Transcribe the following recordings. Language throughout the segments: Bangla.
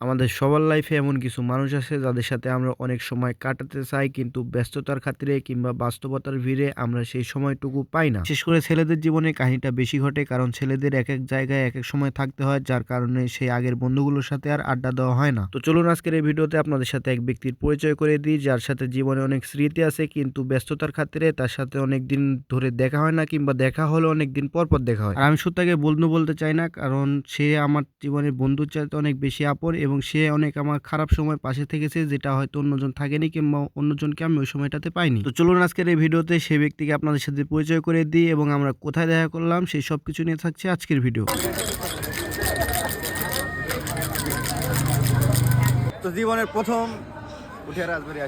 আমাদের সবার লাইফে এমন কিছু মানুষ আছে যাদের সাথে আমরা অনেক সময় কাটাতে চাই কিন্তু ব্যস্ততার খাতিরে কিংবা বাস্তবতার ভিড়ে আমরা সেই সময়টুকু পাই না। বিশেষ করে ছেলেদের জীবনে কাহিনীটা বেশি ঘটে কারণ ছেলেদের এক এক জায়গায় এক এক সময় থাকতে হয় যার কারণে সেই আগের বন্ধুগুলোর সাথে আর আড্ডা দেওয়া হয় না। তো চলুন আজকের এই ভিডিওতে আপনাদের সাথে এক ব্যক্তির পরিচয় করে দিই যার সাথে জীবনে অনেক স্মৃতি আছে কিন্তু ব্যস্ততার খাতিরে তার সাথে অনেক দিন ধরে দেখা হয় না কিংবা দেখা হলে অনেক দিন পর পর দেখা হয়। আর আমি সত্যাকে বন্ধু বলতে চাই না কারণ সে আমার জীবনের বন্ধুর চাইতে অনেক বেশি আপন এবং সে অনেক আমার খারাপ সময় পাশে থেকেছে, যেটা হয়তো অন্যজন থাকেনি কিংবা অন্যজনকে আমি ওই সময়টাতে পাইনি। তো চলুন আজকের এই ভিডিওতে সেই ব্যক্তিকে আপনাদের সাথে পরিচয় করে দিই এবং আমরা কোথায় দেখা করলাম, সেই সব কিছু নিয়ে থাকছে আজকের ভিডিও। জীবনের প্রথম রাজবাড়ি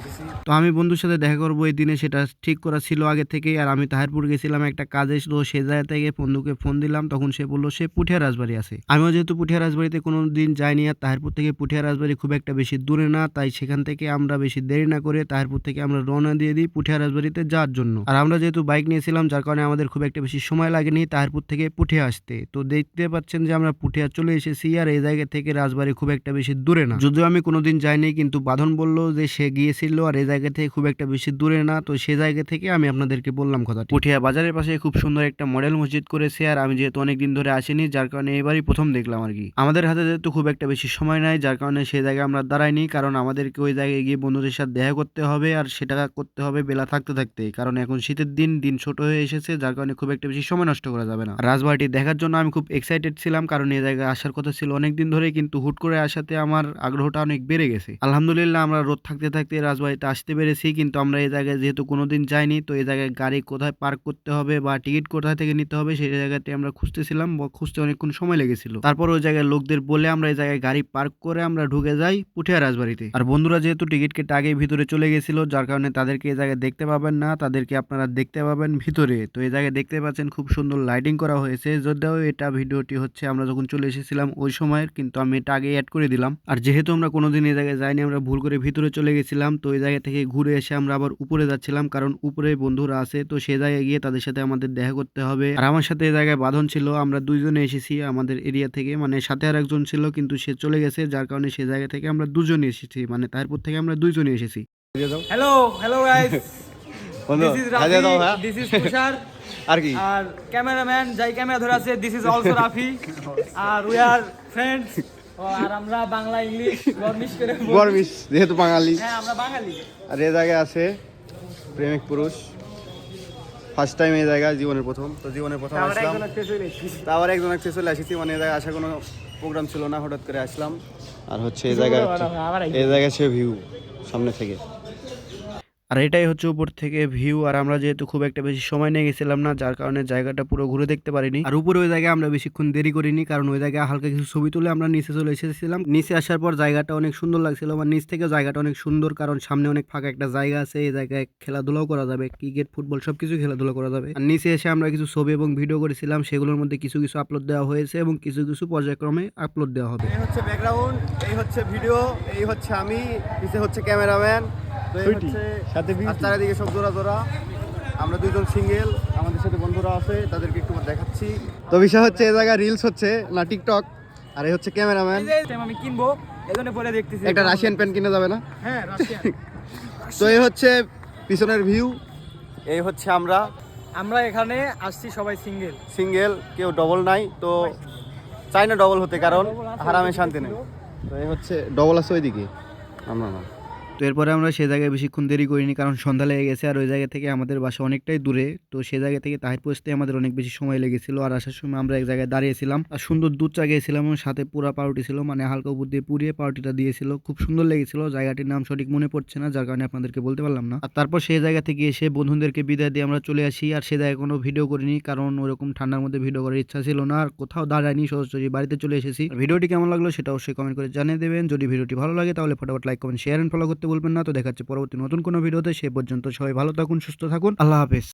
তো আমি বন্ধুর সাথে দেখা করব এই দিনে, সেটা ঠিক করা ছিল আগে থেকেই। আর আমি তাহিরপুর গেছিলাম, একটা কাজে তো সে জায়গা থেকে বন্ধুকে ফোন দিলাম, তখন সে বলল, সে পুঠিয়া রাজবাড়ি আছে। আমিও যেহেতু পুঠিয়া রাজবাড়িতে কোনো দিন যাইনি, আর তাহিরপুর থেকে পুঠিয়া রাজবাড়ি খুব একটা বেশি দূরে না, তাই সেখান থেকে আমরা বেশি দেরি না করে তাহিরপুর থেকে আমরা রওনা দিয়ে দিই পুঠিয়া রাজবাড়িতে যাওয়ার জন্য। আর আমরা যেহেতু বাইক নিয়েছিলাম, যার কারণে আমাদের খুব একটা বেশি সময় লাগেনি তাহিরপুর থেকে পুঠিয়া আসতে। তো দেখতে পাচ্ছেন যে আমরা পুঠিয়া চলে এসেছি, আর এই জায়গা থেকে রাজবাড়ি খুব একটা বেশি দূরে না। যদিও আমি কোনোদিন যাইনি, কিন্তু বাঁধন বলল যে সে গিয়েছিল আর এই জায়গা থেকে খুব একটা বেশি দূরে না। তো সে জায়গা থেকে আমি আপনাদেরকে বললাম কথা পুঠিয়া বাজারের পাশে খুব সুন্দর একটা মডেল মসজিদ করেছে আর আমি যেহেতু অনেকদিন ধরে আসিনি, যার কারণে এবারই প্রথম দেখলাম আর কি। আমাদের হাতে যেহেতু খুব একটা বেশি সময় নাই, যার কারণে সেই জায়গায় আমরা দাঁড়াইনি, কারণ আমাদেরকে ওই জায়গায় গিয়ে বন্ধুদের সাথে দেখা করতে হবে আর সেটা করতে হবে বেলা থাকতে থাকতে। কারণ এখন শীতের দিন দিন ছোট হয়ে এসেছে, যার কারণে খুব একটা বেশি সময় নষ্ট করা যাবে না। রাজবাড়িটি দেখার জন্য আমি খুব এক্সাইটেড ছিলাম, কারণ এই জায়গায় আসার কথা ছিল অনেকদিন ধরে, কিন্তু হুট করে আসাতে আমার আগ্রহটা অনেক বেড়ে গেছে। আলহামদুলিল্লাহ আমরা রোদ থাকতে থাকতে থাকতে রাজবাড়িতে আসতে পেরেছি, কিন্তু আমরা এই জায়গায় যেহেতু কোনোদিন যাইনি, তো এই জায়গায় গাড়ি কোথায় পার্ক করতে হবে বা টিকিট কোথায় থেকে নিতে হবে সেই জায়গাতে আমরা খুঁজতেছিলাম বা খুঁজতে অনেকক্ষণ সময় লেগেছিল। তারপর ওই জায়গায় লোকদের বলে আমরা এই জায়গায় গাড়ি পার্ক করে আমরা ঢুকে যাই পুঠিয়া রাজবাড়িতে। আর বন্ধুরা যেহেতু টিকিট কেটে আগে ভিতরে চলে গেছিল, যার কারণে তাদেরকে এই জায়গায় দেখতে পাবেন না, তাদেরকে আপনারা দেখতে পাবেন ভিতরে। তো এই জায়গায় দেখতে পাচ্ছেন খুব সুন্দর লাইটিং করা হয়েছে, যদিও এটা ভিডিওটি হচ্ছে আমরা যখন চলে এসেছিলাম ওই সময়ের, কিন্তু আমি এটা আগে অ্যাড করে দিলাম। আর যেহেতু আমরা কোনোদিন এই জায়গায় যাইনি, আমরা ভুল করে ভিতরে চলে গেছিলাম তো ওই জায়গা থেকে ঘুরে এসে আমরা আবার উপরে যাচ্ছিলাম কারণ উপরে বন্ধুরা আছে তো সে জায়গায় গিয়ে তাদের সাথে আমাদের দেখা করতে হবে। আর আমার সাথে এই জায়গায় বাঁধন ছিল আমরা দুইজনে এসেছি আমাদের এরিয়া থেকে মানে সাথে আর একজন ছিল কিন্তু সে চলে গেছে যার কারণে সে জায়গা থেকে আমরা দুজনে এসেছি মানে তারপর থেকে আমরা দুইজনে এসেছি। Hello hello guys this is Rafi this is Tushar আর কি? আর ক্যামেরাম্যান যাই ক্যামেরা ধরে আছে দিস ইজ অলসো রাফি আর উই আর ফ্রেন্ডস আর আমরা বাংলা ইংলিশ গরমিশ করে বলি। যেহেতু বাঙালি। হ্যাঁ আমরা বাঙালি। আর এ জায়গায় আছে প্রেমিক পুরুষ। ফার্স্ট টাইম এই জায়গায় জীবনের প্রথম। তো জীবনের প্রথম আসলাম। একজন একটা চলে এসেছি। তা আবার একজন একটা চলে আসিছি। মানে এই জায়গায় আসার কোনো প্রোগ্রাম ছিল না হঠাৎ করে আসলাম। আর হচ্ছে এই জায়গা এই জায়গায় সে ভিউ সামনে থেকে। আর এটাই হচ্ছে উপর থেকে ভিউ আর আমরা যেহেতু খুব একটা বেশি সময় নিয়ে গেছিলাম না, যার কারণে জায়গাটা পুরো ঘুরে দেখতে পারিনি। আর উপরে ওই জায়গায় আমরা বেশিক্ষণ দেরি করিনি, কারণ ওই জায়গায় হালকা কিছু ছবি তুলে আমরা নিচে চলে এসেছিলাম। নিচে আসার পর জায়গাটা অনেক সুন্দর লাগছিল আমার নিচ থেকে জায়গাটা অনেক সুন্দর, কারণ সামনে অনেক ফাঁকা একটা জায়গা আছে, এই জায়গায় খেলাধুলাও করা যাবে, ক্রিকেট, ফুটবল সব কিছু খেলাধুলা করা যাবে। আর নিচে এসে আমরা কিছু ছবি এবং ভিডিও করেছিলাম, সেগুলোর মধ্যে কিছু কিছু আপলোড দেওয়া হয়েছে এবং কিছু কিছু পর্যায়ক্রমে আপলোড দেওয়া হবে। এই হচ্ছে ব্যাকগ্রাউন্ড এই হচ্ছে ভিডিও এই হচ্ছে আমি, নিচে হচ্ছে ক্যামেরাম্যান হচ্ছে সাথে চারিদিকে সব জোড়া জোড়া আমরা দুইজন সিঙ্গেল আমাদের সাথে বন্ধুরা আছে তাদেরকে একটু দেখাচ্ছি। তো বিষয় হচ্ছে এই জায়গায় রিলস হচ্ছে না টিকটক আর এই হচ্ছে ক্যামেরাম্যান এই যে time আমি কিনবো এজন্য পরে দেখতেছি। একটা রাশিয়ান প্যান্ট কিনা যাবে না? হ্যাঁ রাশিয়ান তো এই হচ্ছে পিছনের ভিউ এই হচ্ছে আমরা। আমরা এখানে আসছি সবাই সিঙ্গেল সিঙ্গেল কেউ ডবল নাই তো চাই না ডবল হতে কারণ হারামে শান্তি নেই। তো এই হচ্ছে ডবল আছে ওইদিকে। আমরা না। তো এরপরে আমরা সে জায়গায় বেশিক্ষণ দেরি করিনি, কারণ সন্ধ্যা লেগে গেছে আর ওই জায়গা থেকে আমাদের বাসা অনেকটাই দূরে। তো সে জায়গা থেকে তাহির পৌঁছতে আমাদের অনেক বেশি সময় লেগেছিল আর আসার সময় আমরা এক জায়গায় দাঁড়িয়েছিলাম। আর সুন্দর দুধ চা গিয়েছিলাম এবং সাথে পুরা পাউরুটি ছিল মানে হালকা উপর দিয়ে পুড়িয়ে পাউরুটিটা দিয়েছিল। খুব সুন্দর লেগেছিল, জায়গাটির নাম সঠিক মনে পড়ছে না, যার কারণে আপনাদেরকে বলতে পারলাম না। আর তারপর সেই জায়গা থেকে এসে বন্ধুদেরকে বিদায় দিয়ে আমরা চলে আসি, আর সে জায়গায় কোনো ভিডিও করিনি, কারণ ওরকম ঠান্ডার মধ্যে ভিডিও করার ইচ্ছা ছিল না, আর কোথাও দাঁড়ায়নি, সরাসরি বাড়িতে চলে এসেছি। ভিডিওটি কেমন লাগল সেটা অবশ্যই কমেন্ট করে জানিয়ে দেবেন। যদি ভিডিওটি ভালো লাগে তাহলে ফটাফট like, comment share and follow করতে বলবেন না, তো দেখাচ্ছে পরবর্তী নতুন কোনো ভিডিওতে, সে পর্যন্ত সবাই ভালো থাকুন, সুস্থ থাকুন। আল্লাহ হাফেজ।